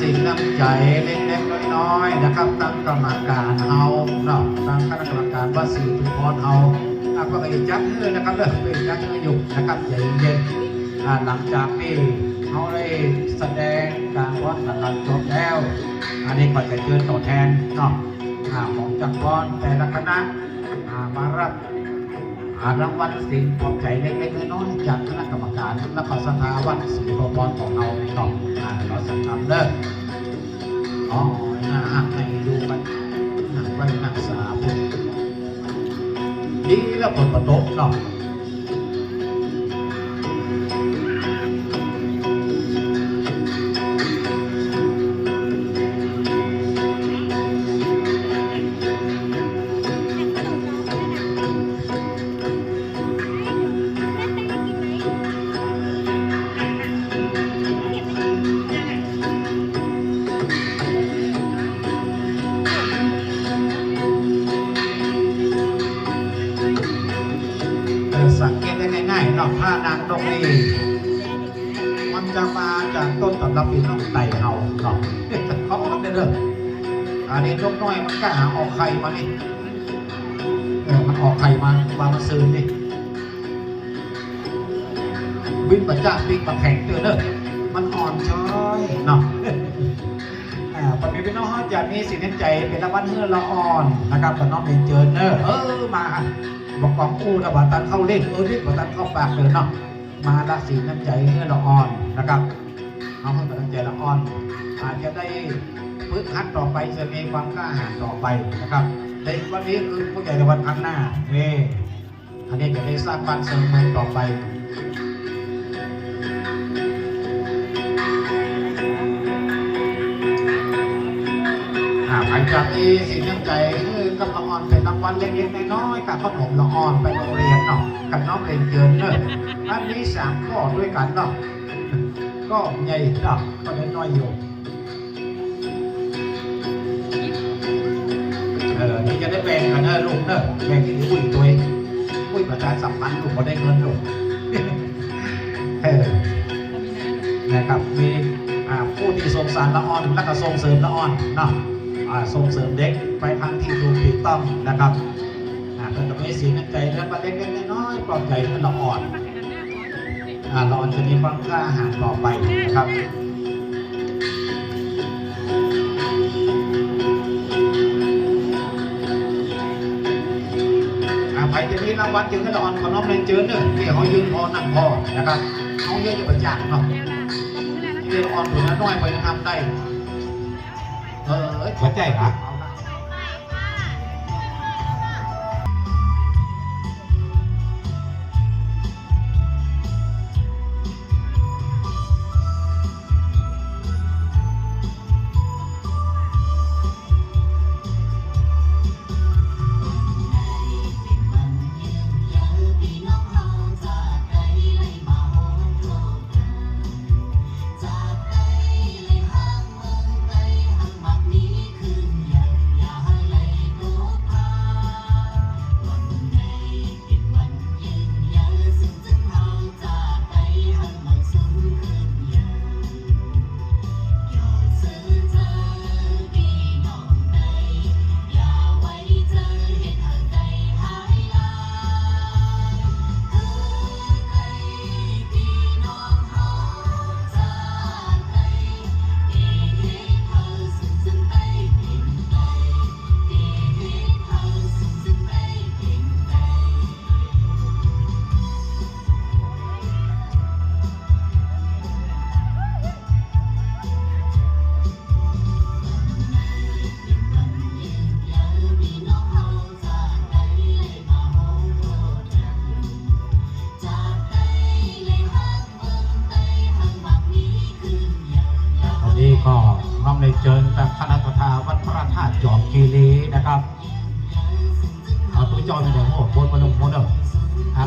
สินน้ำใจเล็กๆน้อยๆนะครับตั้งกรรมการเอาเนาะตั้งคณะกรรมการวัดศรีทุพรเอาอะก็ไปจัดเฮือนะครับเลิกไปจัดเฮือยู่นะครับใจเย็นๆหลังจากที่เขาได้แสดงการวัดกันจบแล้ว อันนี้ก็จะเชิญตัวแทนเนาะของจักรวาลแต่ละคณะมารับ หารางวัลสิ่งปลอบใจเล็กๆน้อยๆจากคณะกรรมการและก็สภาวัดศรีโพธิ์พรของเราต่อ่าเราจะทำเลิกอ๋อหน้าหักให้ดูมันหนักไว้หนักษาพุทธดีแล้วผลประตบเนาะ นางนกนี่มันจะมาจากต้นตำรับปีน้องไต่เฮาเนาะเขาออกได้เลยอันนี้นกน้อยมันกล้าหาออกไข่มานี่เออมันออกไข่มามามาซื้อนี่บินประจ้าบินประแข่งเตือนเด้อมันอ่อนช้อยเนาะปฏิพี่น้องเฮาจะมีสินน้ำใจเป็นละวันเฮือละอ่อนนะครับกับน้องเบนเจอเนอร์เออมาบอกความอู้นะว่าตันเข้าเล่นเออเล่นว่าตันเข้าปากเลยเนาะ มาละสีน้ำใจเฮือละอ่อนนะครับเอาให้กำลังใจละอ่อน อาจจะได้ฝึกหัดต่อไปจะมีความกล้าหาญต่อไปนะครับในวันนี้คือผู้ใหญ่ในวันข้างหน้านี่อันนี้จะได้สร้างบ้านเสริมเมืองต่อไป จากนี้สิ่งน้ำใจคือกำลังอ่อนเป็นรางวัลเล็กๆน้อยๆกับขนมละอ่อนไปโรงเรียนเนาะกับน้องเป็นเกินเนอะอันนี้สามข้อด้วยกันเนาะก็ใหญ่เนาะก็เล็กน้อยอยู่เออนี่จะได้แบ่งกันเนอะลูกเนอะแบ่งที่คุยตัวเองคุยประชาสัมพันธ์ลูกพอได้เงินลูกเออนะครับมีผู้ที่สงสารละอ่อนและก็ส่งเสริมละอ่อนเนาะ ส่งเสริมเด็กไปทางที่ถูกถูกต้องนะครับอ่าก็จะมีสีน้ำใจเล็กๆเล็กๆน้อยๆปลอบใจเพื่อนละอ่อนอ่าละอ่อนจะมีความกล้าหาญต่อไปนะครับอ่าใครจะมีรางวัลจึงให้ละอ่อนของน้องเรนเจอร์เนอะที่เขายืนพอนั่งพอนะครับเขาเยอะจะประจักษ์เนาะเรียนอ่อนตัวน้อยไปทำได้ เออเอ้ยหัวใจเหรอ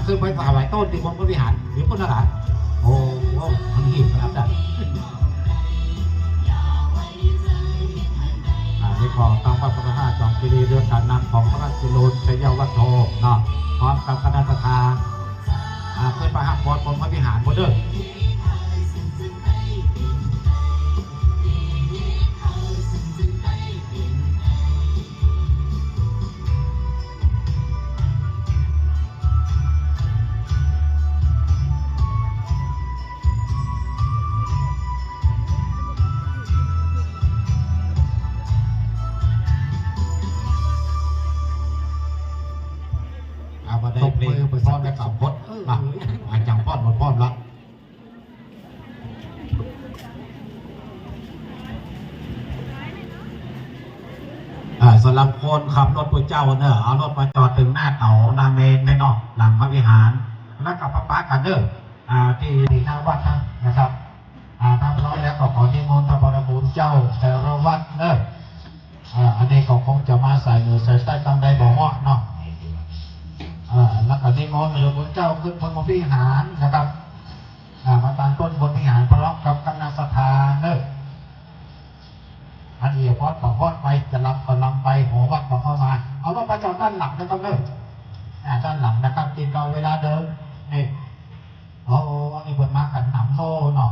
เคยไปถวายต้นที่บนพระวิหารหรือพุทธหลานโอ้โหมันหิบขนาดนั้นอ่าที่ของตามวัดพระธาตุจอมคีรีเรื่องการนำของพระราชโลนชัยวัฒโธเนาะพร้อมกับคณะทาอ่าขึ้นไปหักบอลบนพระวิหารบนเด้อ มาได้เพลงไปซ้อนกับสามพดอะอาจารย์พอดหมดพร้อมละอ่าสำหรับคนขับรถพระเจ้าเนอะเอารถมาจอดถึงหน้าเขานาเมนไม่นอกหลังพระวิหาร แล้วกับพระปากันเนอะอ่าที่หน้าวัดนะนะครับอ่าทำร้อยแล้วก็ขอนิมนต์พระบรมูลเจ้าแต่ละวัดเนอะอ่าอันนี้ก็คงจะมาใส่อยู่ใส่ใต้ตั้งได้บอกว่าเนาะ แล้วก็นิมนต์พระบรมเจ้าขึ้นบนวิหารนะครับอ่ามาตั้งต้นบนวิหารพร้อมกับคณะสถานเนอะอันนี้พอดต่อพอดไปจะลำก็ลำไปหัววัดก็เข้ามา เอาลงมาจอดด้านหลังนะครับเนอะอ่าด้านหลังนะครับกินก็เวลาเดินนี่โอ้อันนี้บนมาขันหนำโซ่เนาะ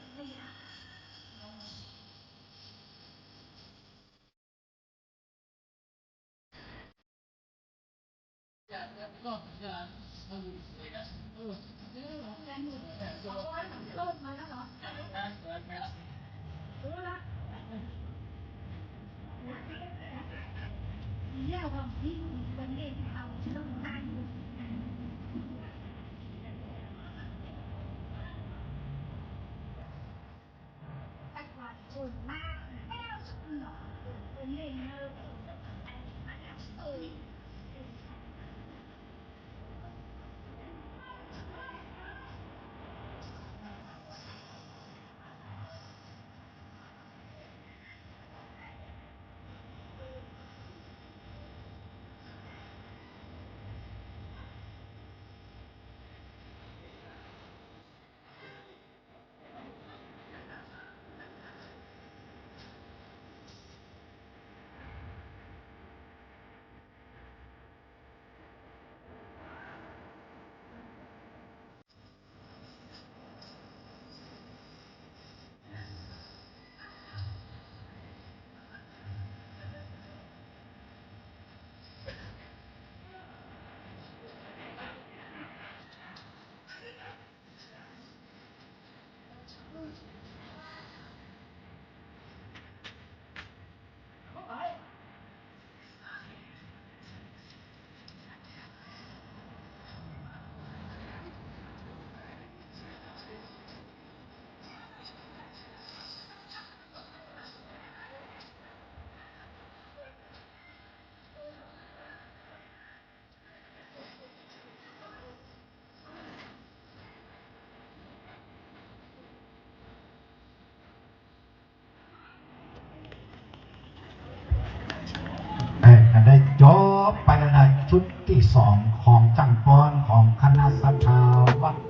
สวัสดีครับ ชุดที่สองของจังกรของคณะสภาวัฒน์